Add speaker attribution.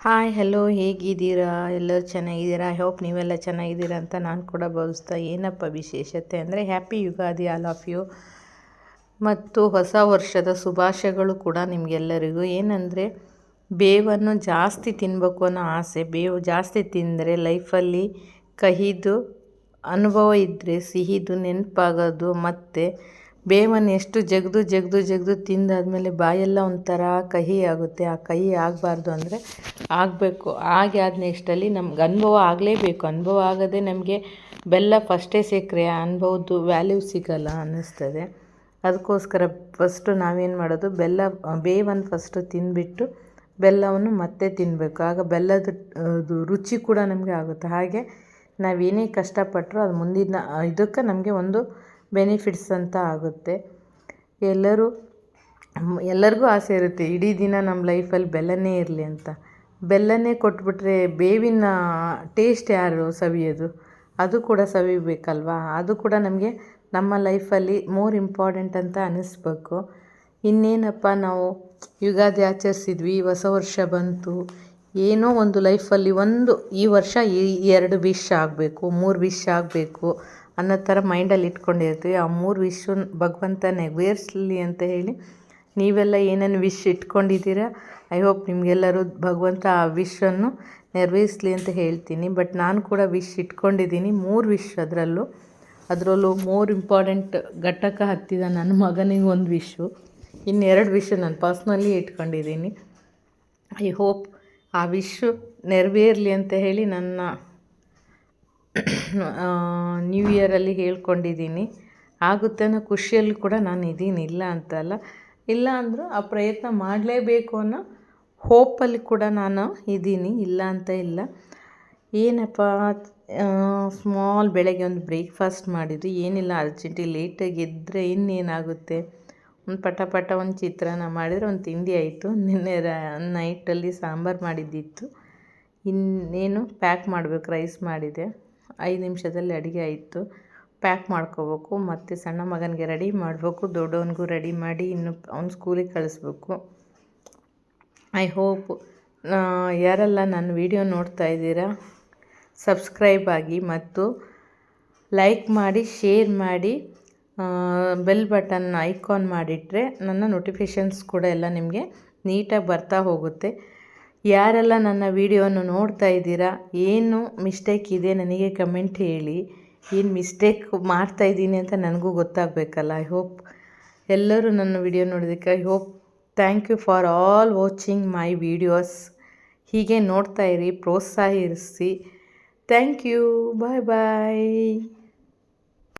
Speaker 1: Hi hello ಹೇಗಿದ್ದೀರಾ? ಎಲ್ಲರೂ ಚೆನ್ನಾಗಿದ್ದೀರಾ? ಐ ಹೋಪ್ ನೀವೆಲ್ಲ ಚೆನ್ನಾಗಿದ್ದೀರಾ ಅಂತ ನಾನು ಕೂಡ ಭಾವಿಸ್ತಾ ಏನಪ್ಪ ವಿಶೇಷತೆ ಅಂದರೆ happy Ugadi all of you ಮತ್ತು ಹೊಸ ವರ್ಷದ ಶುಭಾಶಯಗಳು ಕೂಡ ನಿಮಗೆಲ್ಲರಿಗೂ. ಏನಂದರೆ, ಬೇವನ್ನು ಜಾಸ್ತಿ ತಿನ್ನಬೇಕು ಅನ್ನೋ ಆಸೆ, ಬೇವು ಜಾಸ್ತಿ ತಿಂದರೆ ಲೈಫಲ್ಲಿ ಕಹಿದು, ಅನುಭವ ಇದ್ದರೆ ಸಿಹಿದು, ನೆನಪಾಗೋದು, ಮತ್ತು ಬೇವನ್ನು ಎಷ್ಟು ಜಗ್ದು ಜಗ್ದು ಜಗ್ದು ತಿಂದಾದಮೇಲೆ ಬಾಯೆಲ್ಲ ಒಂಥರ ಕಹಿ ಆಗುತ್ತೆ. ಆ ಕಹಿ ಆಗಬಾರ್ದು ಅಂದರೆ ಆಗಬೇಕು. ಹಾಗೆ ಆದ ನೆಕ್ಸ್ಟಲ್ಲಿ ನಮ್ಗೆ ಅನುಭವ ಆಗಲೇಬೇಕು. ಅನುಭವ ಆಗದೆ ನಮಗೆ ಬೆಲ್ಲ ಫಸ್ಟೇ ಸಿಕ್ಕರೆ ಆ ಅನುಭವದ್ದು ವ್ಯಾಲ್ಯೂ ಸಿಗಲ್ಲ ಅನ್ನಿಸ್ತದೆ. ಅದಕ್ಕೋಸ್ಕರ ಫಸ್ಟು ನಾವೇನು ಮಾಡೋದು, ಬೆಲ್ಲ ಬೇವನ್ನು ಫಸ್ಟು ತಿಂದುಬಿಟ್ಟು ಬೆಲ್ಲವನ್ನು ಮತ್ತೆ ತಿನ್ನಬೇಕು ಆಗ ಬೆಲ್ಲದ, ಅದು ರುಚಿ ಕೂಡ ನಮಗೆ ಆಗುತ್ತೆ. ಹಾಗೆ ನಾವೇನೇ ಕಷ್ಟಪಟ್ಟರೂ ಅದು ಮುಂದಿನ, ಇದಕ್ಕೆ ನಮಗೆ ಒಂದು ಬೆನಿಫಿಟ್ಸ್ ಅಂತ ಆಗುತ್ತೆ. ಎಲ್ಲರೂ, ಎಲ್ಲರಿಗೂ ಆಸೆ ಇರುತ್ತೆ, ಇಡೀ ದಿನ ನಮ್ಮ ಲೈಫಲ್ಲಿ ಬೆಲ್ಲನೇ ಇರಲಿ ಅಂತ. ಬೆಲ್ಲನೇ ಕೊಟ್ಬಿಟ್ರೆ ಬೇವಿನ ಟೇಸ್ಟ್ ಯಾರು ಸವಿಯೋದು? ಅದು ಕೂಡ ಸವಿಬೇಕಲ್ವಾ? ಅದು ಕೂಡ ನಮಗೆ ನಮ್ಮ ಲೈಫಲ್ಲಿ ಮೋರ್ ಇಂಪಾರ್ಟೆಂಟ್ ಅಂತ ಅನ್ನಿಸ್ಬೇಕು ಇನ್ನೇನಪ್ಪ ನಾವು ಯುಗಾದಿ ಆಚರಿಸಿದ್ವಿ, ಹೊಸ ವರ್ಷ ಬಂತು, ಏನೋ ಒಂದು ಲೈಫಲ್ಲಿ ಒಂದು ಈ ವರ್ಷ ಎರಡು ವಿಶ್ ಆಗಬೇಕು, ಮೂರು ವಿಶ್ ಆಗಬೇಕು ಅನ್ನೋ ಥರ ಮೈಂಡಲ್ಲಿ ಇಟ್ಕೊಂಡಿರ್ತೀವಿ. ಆ ಮೂರು ವಿಶ್ವ ಭಗವಂತ ನೆರವೇರಿಸ್ಲಿ ಅಂತ ಹೇಳಿ ನೀವೆಲ್ಲ ಏನೇನು ವಿಶ್ ಇಟ್ಕೊಂಡಿದ್ದೀರಾ, ಐ ಹೋಪ್ ನಿಮಗೆಲ್ಲರೂ ಭಗವಂತ ಆ ವಿಶನ್ನು ನೆರವೇರಿಸ್ಲಿ ಅಂತ ಹೇಳ್ತೀನಿ. ಬಟ್ ನಾನು ಕೂಡ ವಿಶ್ ಇಟ್ಕೊಂಡಿದ್ದೀನಿ ಮೂರು ವಿಶ್ ಅದರಲ್ಲೂ. ಅದರಲ್ಲೂ ಮೋರ್ ಇಂಪಾರ್ಟೆಂಟ್ ಘಟಕ ಹತ್ತಿದ ನನ್ನ ಮಗನಿಗೆ ಒಂದು ವಿಶ್ಶು ಇನ್ನೆರಡು ವಿಶ್ ನಾನು ಪರ್ಸ್ನಲಿ ಇಟ್ಕೊಂಡಿದ್ದೀನಿ. ಐ ಹೋಪ್ ಆ ವಿಶ್ ನೆರವೇರಲಿ ಅಂತ ಹೇಳಿ ನನ್ನ ನ್ಯೂ ಇಯರಲ್ಲಿ ಹೇಳ್ಕೊಂಡಿದ್ದೀನಿ. ಆಗುತ್ತೆ ಅನ್ನೋ ಖುಷಿಯಲ್ಲಿ ಕೂಡ ನಾನು ಇದ್ದೀನಿ. ಇಲ್ಲ ಅಂತಲ್ಲ ಇಲ್ಲ ಅಂದರೂ ಆ ಪ್ರಯತ್ನ ಮಾಡಲೇಬೇಕು ಅನ್ನೋ ಹೋಪಲ್ಲಿ ಕೂಡ ನಾನು ಇದ್ದೀನಿ. ಇಲ್ಲ ಅಂತ ಇಲ್ಲ. ಏನಪ್ಪ ಸ್ಮಾಲ್ ಬೆಳಗ್ಗೆ ಒಂದು ಬ್ರೇಕ್ಫಾಸ್ಟ್ ಮಾಡಿದ್ವಿ ಏನಿಲ್ಲ, ಅರ್ಜೆಂಟಿ ಲೇಟಾಗಿ ಎದ್ದರೆ ಇನ್ನೇನಾಗುತ್ತೆ? ಒಂದು ಪಟ ಪಟ ಒಂದು ಚಿತ್ರಾನ್ನ ಮಾಡಿದರೆ ಒಂದು ತಿಂಡಿ ಆಯಿತು. ನಿನ್ನೆ ನೈಟಲ್ಲಿ ಸಾಂಬಾರು ಮಾಡಿದ್ದಿತ್ತು. ಇನ್ನೇನು ಪ್ಯಾಕ್ ಮಾಡಬೇಕು ರೈಸ್ ಮಾಡಿದೆ. ಐದು ನಿಮಿಷದಲ್ಲಿ ಅಡುಗೆ ಆಯಿತು. ಪ್ಯಾಕ್ ಮಾಡ್ಕೋಬೇಕು, ಮತ್ತು ಸಣ್ಣ ಮಗನಿಗೆ ರೆಡಿ ಮಾಡಬೇಕು, ದೊಡ್ಡವನಿಗೂ ರೆಡಿ ಮಾಡಿ ಇನ್ನು ಅವ್ನು ಸ್ಕೂಲಿಗೆ ಕಳಿಸ್ಬೇಕು. ಐ ಹೋಪ್ ಯಾರೆಲ್ಲ ನನ್ನ ವಿಡಿಯೋ ನೋಡ್ತಾ ಇದ್ದೀರಾ, ಸಬ್ಸ್ಕ್ರೈಬ್ ಆಗಿ ಮತ್ತು ಲೈಕ್ ಮಾಡಿ, ಶೇರ್ ಮಾಡಿ ಬೆಲ್ ಬಟನ್ ಐಕಾನ್ ಮಾಡಿಟ್ರೆ ನನ್ನ ನೋಟಿಫಿಕೇಷನ್ಸ್ ಕೂಡ ಎಲ್ಲ ನಿಮಗೆ ನೀಟಾಗಿ ಬರ್ತಾ ಹೋಗುತ್ತೆ. ಯಾರೆಲ್ಲ ನನ್ನ ವೀಡಿಯೋವನ್ನು ನೋಡ್ತಾ ಇದ್ದೀರಾ, ಏನು ಮಿಸ್ಟೇಕ್ ಇದೆ ನನಗೆ ಕಮೆಂಟ್ ಹೇಳಿ. ಏನು ಮಿಸ್ಟೇಕ್ ಮಾಡ್ತಾ ಇದ್ದೀನಿ ಅಂತ ನನಗೂ ಗೊತ್ತಾಗಬೇಕಲ್ಲ ಐ ಹೋಪ್ ಎಲ್ಲರೂ ನನ್ನ ವಿಡಿಯೋ ನೋಡೋದಕ್ಕೆ I hope thank you for all watching my videos ಹೀಗೆ ನೋಡ್ತಾ ಇರಿ, ಪ್ರೋತ್ಸಾಹಿಸಿ. Thank you bye bye